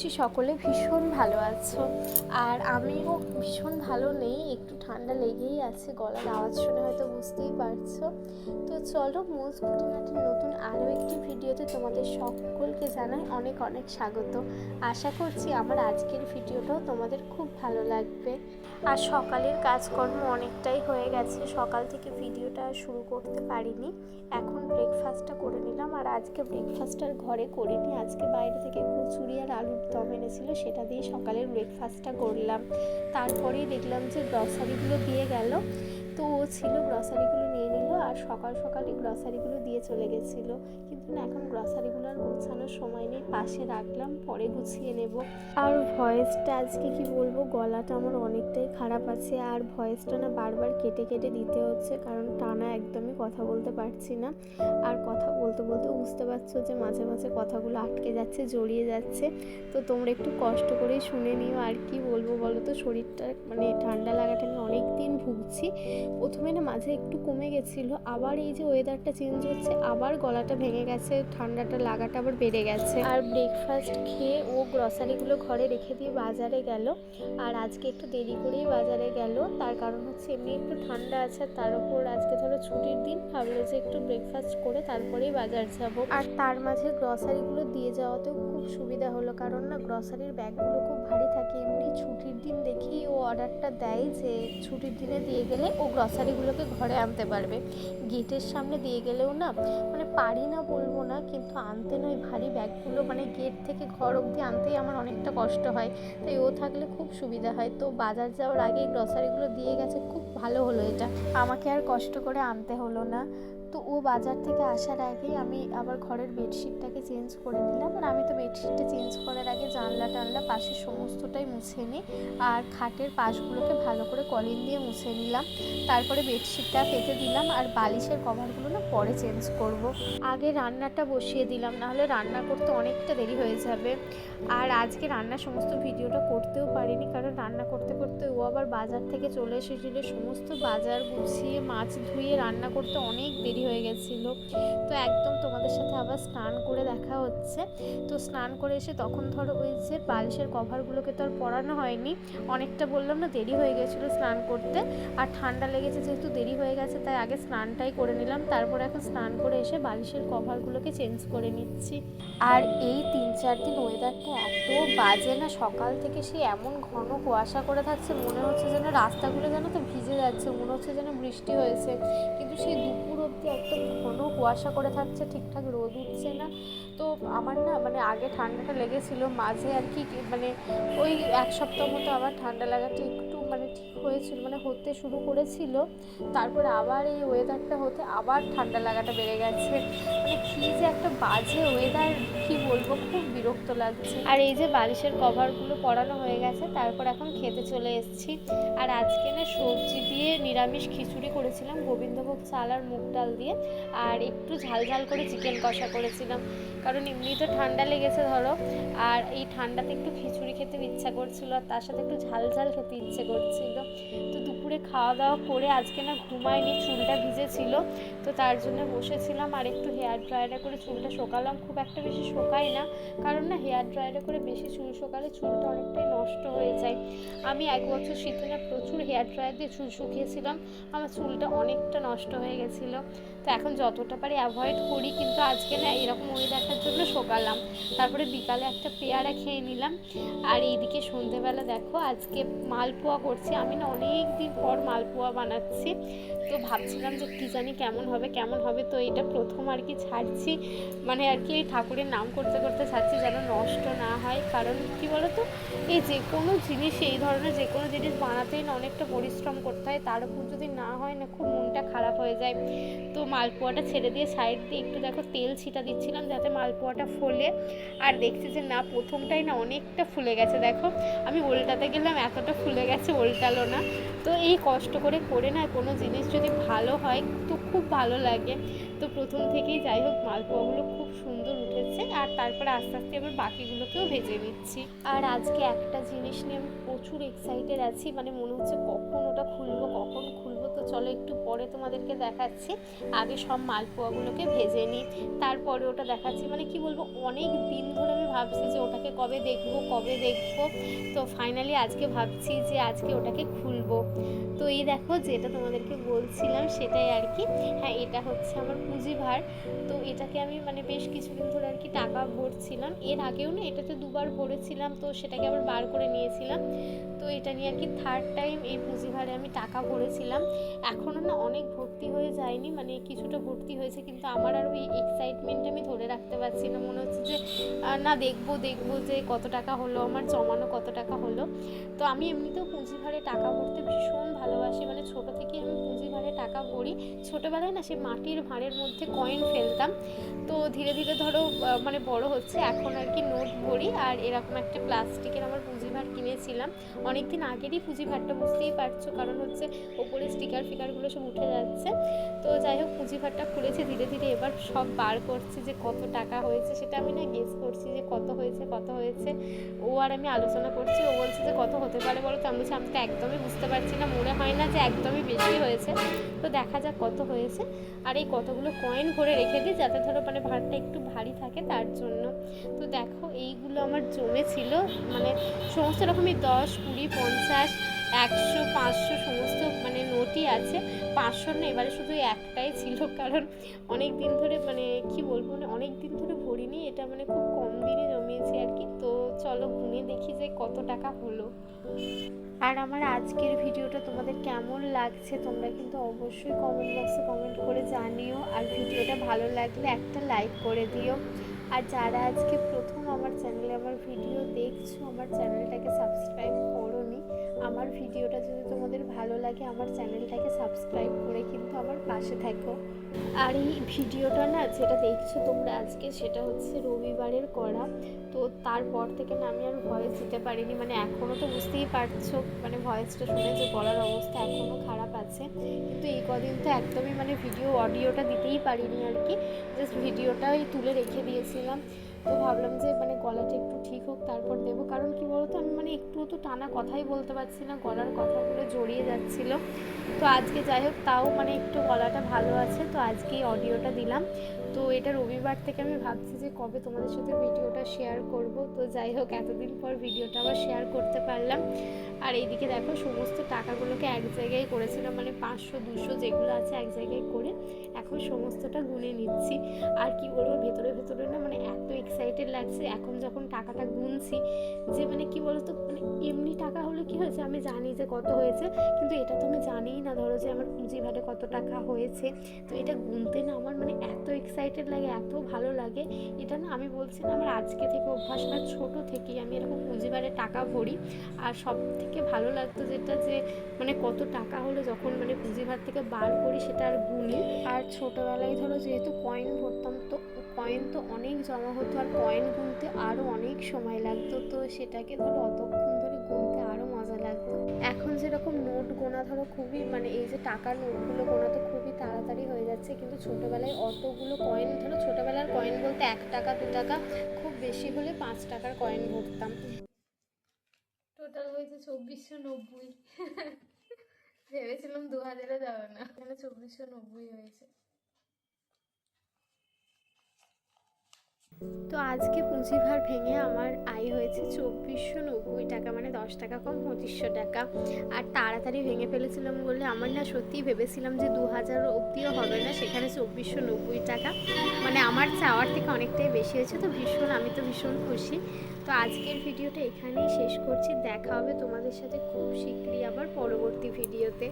করছি সকলে ভীষণ ভালো আছো। আর আমিও ভীষণ ভালো নেই একটু ঠান্ডা লেগেই আছে, গলার আওয়াজ শুনে হয়তো বুঝতেই পারছ। তো চলো, মোজ খুঁটিনাটির নতুন আরও একটি ভিডিওতে তোমাদের সকলকে জানাই অনেক অনেক স্বাগত। আশা করছি আমার আজকের ভিডিওটাও তোমাদের খুব ভালো লাগবে। আর সকালের কাজকর্ম অনেকটাই হয়ে গেছে, সকাল থেকে ভিডিওটা শুরু করতে পারিনি। এখন ব্রেকফাস্টটা করে নিলাম। আর আজকে ব্রেকফাস্ট আর ঘরে করিনি। আজকে বাইরে থেকে কচুরি আর আলুর দম এনেছিল, সেটা দিয়ে সকালের ব্রেকফাস্টটা করলাম। তারপরেই দেখলাম যে গ্রসারিগুলো দিয়ে গেল। তো ও ছিল গ্রসারিগুলো আর সকাল সকালই গ্রসারিগুলো দিয়ে চলে গেছিল। কিন্তু না, এখন গ্রসারিগুলো আর গোছানোর সময় নেই। পাশে রাখলাম, পরে গুছিয়ে নেব। আর ভয়েসটা আজকে কি বলব? গলাটা আমার অনেকটাই খারাপ আছে। আর ভয়েসটা না বারবার কেটে কেটে দিতে হচ্ছে, কারণ টানা একদমই কথা বলতে পারছি না। আর কথা বলতে বলতে বুঝতে পারছ যে মাঝে মাঝে কথাগুলো আটকে যাচ্ছে, জড়িয়ে যাচ্ছে। তো তোমরা একটু কষ্ট করেই শুনে নিও। আর কি বলব বলো তো? শরীরটা মানে ঠান্ডা লাগাটা আমি অনেক দিন ভুগছি। প্রথমে না মাঝে একটু কমে গেছিল। আবার এই যে ওয়েদারটা চেঞ্জ হচ্ছে আবার গলাটা ভেঙে গেছে ঠান্ডাটা লাগাটা আবার বেড়ে গেছে। আর ব্রেকফাস্ট খেয়ে ও গ্রসারিগুলো ঘরে রেখে দিয়ে বাজারে গেল। আর আজকে একটু দেরি করেই বাজারে গেল। তার কারণ হচ্ছে এমনি একটু ঠান্ডা আছে তার উপর আজকে ধরো ছুটির দিন ভাবলো যে একটু ব্রেকফাস্ট করে তারপরেই বাজার যাব। আর তার মাঝে গ্রসারিগুলো দিয়ে যাওয়াতেও খুব সুবিধা হলো কারণ না গ্রসারির ব্যাগগুলো খুব ভারী থাকে। এমনি ছুটির দিন দেখি ও অর্ডারটা দেয় যে ছুটির দিনে দিয়ে গেলে ও গ্রসারিগুলোকে ঘরে আনতে পারবে। গেটের সামনে দিয়ে গেলেও না মানে পারি না বলব না, কিন্তু আনতে নয় ভারী ব্যাগগুলো মানে গেট থেকে ঘর অবধি আনতেই আমার অনেকটা কষ্ট হয়। তাই ও থাকলে খুব সুবিধা হয়। তো বাজার যাওয়ার আগে গ্রসারিগুলো দিয়ে গেছে, খুব ভালো হলো এটা। আমাকে আর কষ্ট করে আনতে হলো না। তো ও বাজার থেকে আসার আগেই আমি আবার ঘরের বেডশিটটাকে চেঞ্জ করে নিলাম। আর আমি তো বেডশিটটা চেঞ্জ করার আগে জানলা টানলা পাশের সমস্তটাই মুছে নিই আর খাটের পাশগুলোকে ভালো করে কলিন দিয়ে মুছে নিলাম। তারপরে বেডশিটটা পেতে দিলাম আর বালিশের কভারগুলো না পরে চেঞ্জ করব। আগে রান্নাটা বসিয়ে দিলাম, নাহলে রান্না করতে অনেকটা দেরি হয়ে যাবে। আর আজকে রান্নার সমস্ত ভিডিওটা করতেও পারিনি, কারণ রান্না করতে করতে ও আবার বাজার থেকে চলে এসেছিল। সমস্ত বাজার গুছিয়ে, মাছ ধুয়ে রান্না করতে অনেক দেরি হয়ে গেছিল। তো একদম তোমাদের সাথে আবার স্নান করে দেখা হচ্ছে। তো স্নান করে এসে তখন ধরো ওই যে বালিশের কভারগুলোকে তো আর পরানো হয়নি। অনেকটা বললাম না, দেরি হয়ে গেছিল স্নান করতে। আর ঠান্ডা লেগেছে যেহেতু দেরি হয়ে গেছে, তাই আগে স্নানটাই করে নিলাম। তারপর এখন স্নান করে এসে বালিশের কভারগুলোকে চেঞ্জ করে নিচ্ছি। আর এই তিন চার দিন ওয়েদারটা এত বাজে না, সকাল থেকে সে এমন ঘন কুয়াশা করে থাকছে, মনে হচ্ছে যেন রাস্তাগুলো যেন তো ভিজে যাচ্ছে, মনে হচ্ছে যেন বৃষ্টি হয়েছে। কিন্তু সেই দুপুর অবধি একদম ঘন কুয়াশা করে থাকছে ঠিকঠাক রোদ উঠছে না। তো আমার না মানে আগে ঠান্ডাটা লেগেছিল, মাঝে আর কি মানে ওই এক সপ্তাহ মতো আবার ঠান্ডা লাগাটা একটু মানে ঠিক হয়েছিল মানে হতে শুরু করেছিল। তারপরে আবার এই ওয়েদারটা হতে আবার ঠান্ডা লাগাটা বেড়ে গেছে। মানে কী যে একটা বাজে ওয়েদার কি বলব, খুব বিরক্ত লাগছে। আর এই যে বালিশের কভারগুলো পরানো হয়ে গেছে, তারপর এখন খেতে চলে এসেছি। আর আজকে না সবজি দিয়ে নিরামিষ খিচুড়ি করেছিলাম, গোবিন্দভোগ চাল আর মুগ ডাল দিয়ে। আর একটু ঝাল ঝাল করে চিকেন কষা করেছিলাম। কারণ এমনি তো ঠান্ডা লেগেছে ধরো, আর এই ঠান্ডাতে একটু খিচুড়ি খেতে ইচ্ছা করছিল, আর তার সাথে একটু ঝাল ঝাল খেতে ইচ্ছে করছিল। তো দুপুরে খাওয়া দাওয়া করে আজকে না ঘুমায়নি, চুলটা ভিজেছিল, তো তার জন্য বসেছিলাম আর একটু হেয়ার ড্রায়ারে করে চুলটা শোকালাম। খুব একটা বেশি শোকাই না, কারণ না হেয়ার ড্রায়ারে করে বেশি চুল শোকালে চুলটা অনেকটাই নষ্ট হয়ে যায়। আমি এক বছর শীতে না প্রচুর হেয়ার ড্রায়ার দিয়ে চুল শুকিয়েছিলাম, আমার চুলটা অনেকটা নষ্ট হয়ে গেছিল। তো এখন যতটা পারি অ্যাভয়েড করি, কিন্তু আজকে না এরকম ওয়েদারটার জন্য শোকালাম। তারপরে বিকালে একটা পেয়ারা খেয়ে নিলাম। আর এইদিকে সন্ধেবেলা দেখো, আজকে মালপোয়া করছি। আমি না অনেক দিন পর মালপোয়া বানাচ্ছি। তো ভাবছিলাম যে কী জানি কেমন হবে কেমন হবে? তো এটা প্রথম আর কি ছাড়ছি। মানে আর কি এই ঠাকুরের নাম করতে করতে ছাড়ছি যেন নষ্ট না হয়। কারণ কি বলতো? এই যে কোনো জিনিস, এই ধরনের যে কোনো জিনিস বানাতেই না অনেকটা পরিশ্রম করতে হয়। তার উপর যদি না হয়, না খুব মনটা খারাপ হয়ে যায়। তো মালপোয়াটা ছেড়ে দিয়ে সাইড দিয়ে একটু দেখো তেল ছিটা দিচ্ছিলাম যাতে মালপোয়াটা ফোলে। আর দেখছি যে না, প্রথমটাই না অনেকটা ফুলে গেছে, দেখো। আমি উল্টাতে গেলাম, এতটা ফুলে গেছে উল্টালো না। তো এই কষ্ট করে করে না কোনো জিনিস যদি ভালো হয়, তো খুব ভালো লাগে। তো প্রথম থেকেই যাই হোক, মালপোয়াগুলো খুব সুন্দর উঠেছে আর তারপরে আস্তে আস্তে এবার বাকিগুলোকেও ভেজে নিচ্ছি। আর আজকে একটা জিনিস নিয়ে আমি প্রচুর এক্সাইটেড আছি মানে মনে হচ্ছে কখন ওটা খুলবো, কখন খুলবো। তো চলো একটু পরে তোমাদেরকে দেখাচ্ছি। আগে সব মালপোয়াগুলোকে ভেজে নিই, তারপরে ওটা দেখাচ্ছি। মানে কি বলব, অনেক দিন ধরে আমি ভাবছি যে ওটাকে কবে দেখব কবে দেখব। তো ফাইনালি আজকে ভাবছি যে আজকে ওটাকে খুলবো। তো এই দেখো যেটা তোমাদেরকে বলছিলাম সেটাই আর কি। হ্যাঁ এটা হচ্ছে আমার পুঁজি ভার তো এটাকে আমি মানে বেশ কিছুদিন ধরে আর কি টাকা ভরছিলাম। এর আগেও না, এটাতে দুবার ভরেছিলাম, তো সেটাকে আবার বার করে নিয়েছিলাম। তো এটা নিয়ে আর কি থার্ড টাইম এই পুঁজি ভারে আমি টাকা ভরেছিলাম। এখনও না অনেক ভর্তি হয়ে যায়নি মানে কিছুটা ভর্তি হয়েছে, কিন্তু আমার আর ওই এক্সাইটমেন্ট আমি ধরে রাখতে পারছি না। মনে হচ্ছে যে না দেখব দেখব যে কত টাকা হলো, আমার জমানো কত টাকা হলো। তো আমি এমনিতেও পুঁজি ভারে টাকা ভরতে ভীষণ ভালোবাসি। মানে ছোট থেকে আমি পুঁজি ভারে টাকা ভরি। ছোটোবেলায় না সে মাটির ভাঁড়ের মধ্যে কয়েন ফেলতাম। তো ধীরে ধীরে ধরো মানে বড় হচ্ছে, এখন আর কি নোট ভরি। আর এরকম একটা প্লাস্টিকের আমার পুঁজি ভাঁড় কিনেছিলাম। অনেক দিন আগেরই পুঁজি ভারটা বুঝতেই পারছ, কারণ হচ্ছে ওপরে স্টিকার ফিকারগুলো সব উঠে যাচ্ছে। তো যাই হোক পুঁজি ভাঁড়টা খুলেছি, ধীরে ধীরে এবার সব বার করছি যে কত টাকা হয়েছে, সেটা আমি না গেস করছি যে কত হয়েছে কত হয়েছে। ও আর আমি আলোচনা করছি, ও বলছে যে কত হতে পারে বলো তো? আমি বলছি, আমি তো একদমই বুঝতে পারছি না। মনে হয় না যে একদমই বেশি হয়েছে। তো দেখা যাক কত হয়েছে। আর এই কতগুলো কয়েন ভরে রেখে দিই, যাতে ধরো মানে ভাতটা একটু ভারী থাকে তার জন্য। তো দেখো, এইগুলো আমার জমে ছিল মানে সমস্ত রকমই দশ, কুড়ি, পঞ্চাশ, একশো, পাঁচশো সমস্ত মানে নোটই আছে। পাঁচশো না, এবারে শুধু একটাই ছিল, কারণ অনেক দিন ধরে মানে কি বলব মানে অনেক দিন ধরে ভরিনি, এটা মানে খুব কম দিনে জমিয়েছি আর কি। তো চলো গুনে দেখি যে কত টাকা হলো। আর আমার আজকের ভিডিওটা তোমাদের কেমন লাগছে, তোমরা কিন্তু অবশ্যই কমেন্ট বক্সে কমেন্ট করে জানিও। আর ভিডিওটা ভালো লাগলে একটা লাইক করে দিও। আর যারা আজকে প্রথম আমার চ্যানেলে আমার ভিডিও দেখছ, আমার চ্যানেলটাকে সাবস্ক্রাইব আমার ভিডিওটা যদি তোমাদের ভালো লাগে, আমার চ্যানেলটাকে সাবস্ক্রাইব করে কিন্তু আমার পাশে থাকো। আর এই ভিডিওটা না, যেটা দেখছ তোমরা আজকে, সেটা হচ্ছে রবিবারের করা তো তারপর থেকে না, আমি আর ভয়েস দিতে পারিনি মানে এখনও তো বুঝতেই পারছ মানে ভয়েসটা শুনে যে গলার অবস্থা এখনও খারাপ আছে। কিন্তু এই কদিন তো একদমই মানে ভিডিও অডিওটা দিতেই পারিনি আর কি। জাস্ট ভিডিওটাই তুলে রেখে দিয়েছিলাম। তো ভাবলাম যে মানে গলাটা একটু ঠিক হোক, তারপর দেবো। কারণ কি বলতো, আমি মানে একটুও তো টানা কথাই বলতে পারছি না, গলার কথাগুলো জড়িয়ে যাচ্ছিল। তো আজকে যাই হোক, তাও মানে একটু গলাটা ভালো আছে, তো আজকেই অডিওটা দিলাম। তো এটা রবিবার থেকে আমি ভাবছি যে কবে তোমাদের সাথে ভিডিওটা শেয়ার করব। তো যাই হোক, এতদিন পর ভিডিওটা আবার শেয়ার করতে পারলাম। আর এইদিকে দেখো, সমস্ত টাকাগুলোকে এক জায়গায় করেছিলাম মানে পাঁচশো, দুশো যেগুলো আছে এক জায়গায় করে এখন সমস্তটা গুনে নিচ্ছি। আর কি বলব, ভেতরে ভেতরে না মানে এত এক্সাইটেড লাগছে, এখন যখন টাকাটা গুনছি যে মানে কি বলতো মানে এমনি টাকা হলে কি হয়েছে, আমি জানি যে কত হয়েছে, কিন্তু এটা তো আমি জানিই না। ধরো যে আমার পুঁজি ভাটে কত টাকা হয়েছে, তো এটা গুনতে না আমার মানে এত এক্সাইটেড লাগে, এত ভালো লাগে। এটা না আমি বলছি না, আমার আজকে থেকে অভ্যাস না ছোট থেকেই আমি এরকম পুঁজিবারে টাকা ভরি। আর সব থেকে ভালো লাগতো যেটা যে মানে কত টাকা হলো যখন মানে পুঁজিভার থেকে বার করি সেটা আর গুনি। আর ছোটোবেলায় ধরো যেহেতু কয়েন ভরতাম, তো কয়েন তো অনেক জমা হতো আর কয়েন গুনতে আরও অনেক সময় লাগতো। তো সেটাকে ধরো অতক্ষণ ধরে গুনতে আরও এখন যেরকম নোট গোনা, ধরো খুবই মানে এই যে টাকার নোটগুলো গোনা তো খুবই তাড়াতাড়ি হয়ে যাচ্ছে, কিন্তু ছোটোবেলায় অতগুলো কয়েন ধরো ছোটোবেলার কয়েন বলতে এক টাকা, দু টাকা, খুব বেশি হলে পাঁচ টাকার কয়েন ভরতাম। টোটাল হয়েছে চব্বিশশো নব্বই। ভেবেছিলাম দু হাজারে যাবে না। এখানে চব্বিশশো নব্বই হয়েছে। তো আজকে পুঁজি ভার ভেঙে আমার আয় হয়েছে চব্বিশশো নব্বই টাকা মানে দশ টাকা কম পঁচিশশো টাকা। আর তাড়াতাড়ি ভেঙে ফেলেছিলাম বলে আমার না সত্যিই ভেবেছিলাম যে দু হাজার অব্দিও হবে না, সেখানে চব্বিশশো নব্বই টাকা। মানে আমার চাওয়ার থেকে অনেকটাই বেশি হয়েছে, তো ভীষণ, আমি তো ভীষণ খুশি। তো আজকের ভিডিওটা এখানেই শেষ করছি, দেখা হবে তোমাদের সাথে খুব শীঘ্রই আবার পরবর্তী ভিডিওতে।